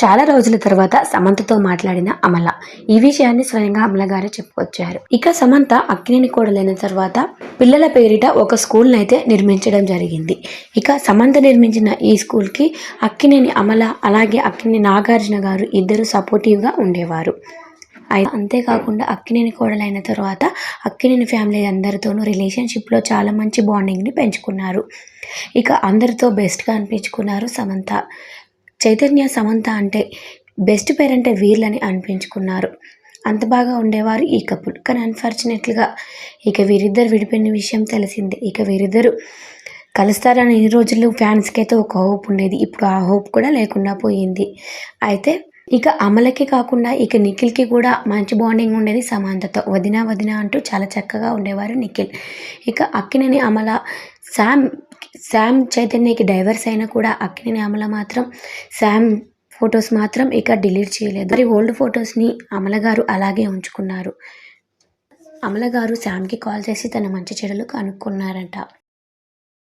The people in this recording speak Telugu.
చాలా రోజుల తర్వాత సమంతతో మాట్లాడిన అమల. ఈ విషయాన్ని స్వయంగా అమల గారే చెప్పుకొచ్చారు. ఇక సమంత అక్కినేని కోడలైన తర్వాత పిల్లల పేరిట ఒక స్కూల్ అయితే నిర్మించడం జరిగింది. ఇక సమంత నిర్మించిన ఈ స్కూల్కి అక్కినేని అమల అలాగే అక్కినేని నాగార్జున గారు ఇద్దరు సపోర్టివ్గా ఉండేవారు అంతేకాకుండా అక్కినేని కోడలైన తర్వాత అక్కినేని ఫ్యామిలీ అందరితోనూ రిలేషన్షిప్లో చాలా మంచి బాండింగ్ని పెంచుకున్నారు. ఇక అందరితో బెస్ట్గా అనిపించుకున్నారు సమంత. చైతన్య సమంత అంటే బెస్ట్ పేరెంటే అంటే అనిపించుకున్నారు. అంత బాగా ఉండేవారు ఈ కపుల్. కానీ అన్ఫార్చునేట్గా ఇక వీరిద్దరు విడిపోయిన విషయం తెలిసింది. ఇక వీరిద్దరు కలుస్తారని ఈ రోజుల్లో ఫ్యాన్స్కి అయితే ఒక హోప్ ఉండేది. ఇప్పుడు ఆ హోప్ కూడా లేకుండా పోయింది. అయితే ఇక అమలకి కాకుండా ఇక నిఖిల్కి కూడా మంచి బాండింగ్ ఉండేది సమాంతతో. వదిన వదిన అంటూ చాలా చక్కగా ఉండేవారు నిఖిల్. ఇక అక్కినని అమల శామ్ శామ్ చైతన్యకి డైవర్స్ అయినా కూడా అక్కినేని అమల మాత్రం శామ్ ఫొటోస్ మాత్రం ఇక డిలీట్ చేయలేదు. మరి ఓల్డ్ ఫొటోస్ని అమల గారు అలాగే ఉంచుకున్నారు. అమల గారు శామ్కి కాల్ చేసి తన మంచి చెడులు కనుక్కున్నారంట.